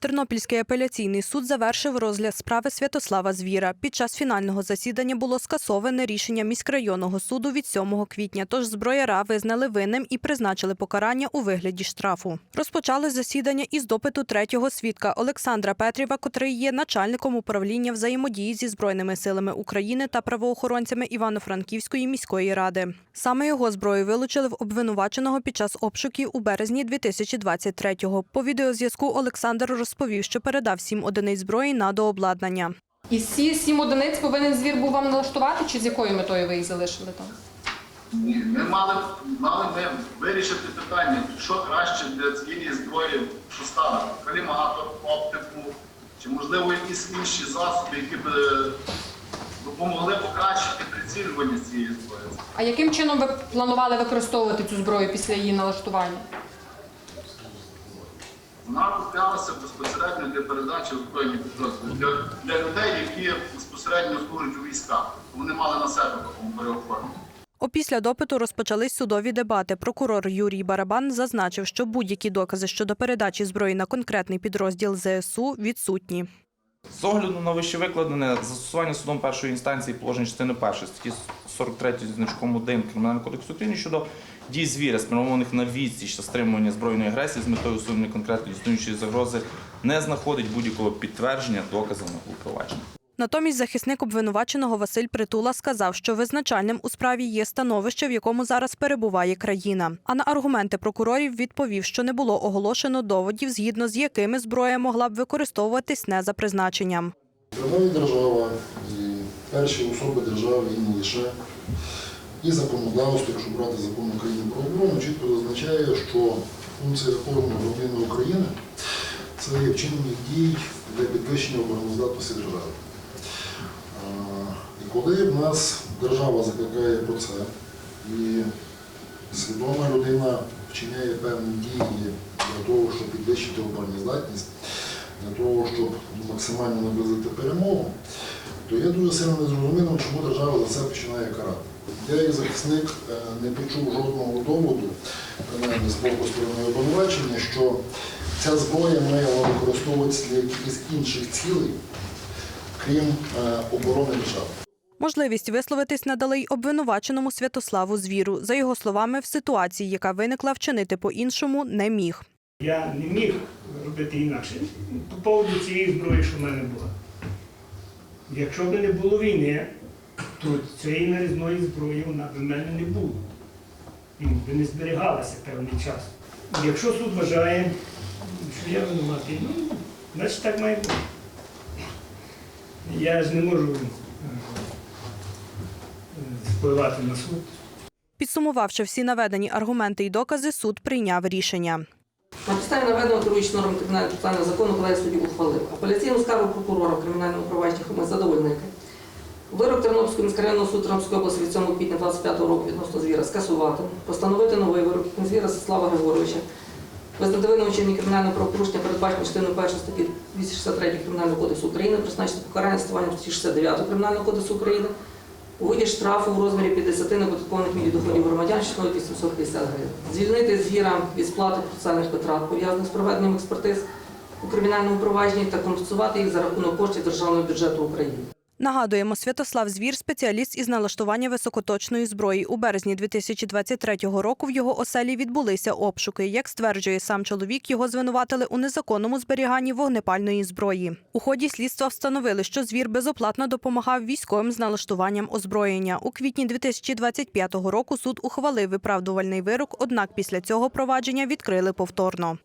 Тернопільський апеляційний суд завершив розгляд справи Святослава Звіра. Під час фінального засідання було скасоване рішення міськрайонного суду від 7 квітня, тож зброяра визнали винним і призначили покарання у вигляді штрафу. Розпочали засідання із допиту третього свідка Олександра Петрєва, котрий є начальником управління взаємодії зі Збройними силами України та правоохоронцями Івано-Франківської міської ради. Саме його зброю вилучили в обвинуваченого під час обшуків у березні 2023-го. По відеозв'язку Олександр розповів, що передав сім одиниць зброї на дообладнання. І всі сім одиниць повинен звір був вам налаштувати, чи з якою метою ви їх залишили там? Ні, ми мали, мали ми вирішити питання, що краще для цієї зброї що поставити. Каліматор, оптику, чи можливо якісь інші засоби, які б е, допомогли покращити прицілювання цієї зброї. А яким чином ви планували використовувати цю зброю після її налаштування? Вона куплялася безпосередньо для передачі в збройні для, для людей, які безпосередньо служать у військах. Вони мали на себе такому переоформлення. Опісля допиту розпочались судові дебати. Прокурор Юрій Барабан зазначив, що будь-які докази щодо передачі зброї на конкретний підрозділ ЗСУ відсутні. З огляду на вище викладене застосування судом першої інстанції положень частини 1 статті 43 зі значком 1 Кримінального кодексу України щодо дій звіря, спрямованих на відсіч та стримування збройної агресії з метою усунення конкретної існуючої загрози, не знаходить будь-якого підтвердження доказаного у провадженні. Натомість захисник обвинуваченого Василь Притула сказав, що визначальним у справі є становище, в якому зараз перебуває країна. А на аргументи прокурорів відповів, що не було оголошено доводів, згідно з якими зброя могла б використовуватись не за призначенням. Держава держава, і перші особи держави і не лише. І законодавство, якщо брати закон України про оборону, чітко зазначає, що функція кожного громадянина України це є вчинення дій для підвищення обороноздатності держави. Коли в нас держава закликає про це, і свідома людина вчиняє певні дії для того, щоб підвищити обороноздатність, для того, щоб максимально наблизити перемогу, то є дуже сильно незрозумілим, чому держава за це починає карати. Я як захисник е, не почув жодного доводу, принаймні з боку сторони обвинувачення, що ця зброя має використовуватися для якихось інших цілей, крім е, оборони держави. Можливість висловитись надали й обвинуваченому Святославу Звіру. За його словами, в ситуації, яка виникла, вчинити по-іншому не міг. Я не міг робити інакше. По поводу цієї зброї, що в мене була. Якщо б не було війни, то цієї нарізної зброї вона б в мене не було. Би не зберігалася певний час. Якщо суд вважає, що я винуватий, ну, значить так має бути. Я ж не можу е, впливати на суд. Підсумувавши всі наведені аргументи і докази, суд прийняв рішення. На підставі наведеного керуючи норм кримінального процесуального закону колегія суддів ухвалив. Апеляційну скаргу прокурора в кримінальному провадженні ми задовольнити. Вирок Тернопільського міськрайонного суду Тернопільської області від 7 квітня 25 року відносно звіра скасувати, постановити новий вирок звіра Сеслава Григоровича, визнати винним вчинення кримінального правопорушення, передбачено частиною 1 статті 263 Кримінального кодексу України, призначити покарання стосування статті 69 Кримінального кодексу України у виді штрафу в розмірі 50 неподаткових мілі доходів громадян, що становить 850 гривень. Звільнити звіра від сплати процесуальних витрат, пов'язаних з проведенням експертиз у кримінальному провадженні та компенсувати їх за рахунок коштів державного бюджету України. Нагадуємо, Святослав Звір – спеціаліст із налаштування високоточної зброї. У березні 2023 року в його оселі відбулися обшуки. Як стверджує сам чоловік, його звинуватили у незаконному зберіганні вогнепальної зброї. У ході слідства встановили, що звір безоплатно допомагав військовим з налаштуванням озброєння. У квітні 2025 року суд ухвалив виправдувальний вирок, однак після цього провадження відкрили повторно.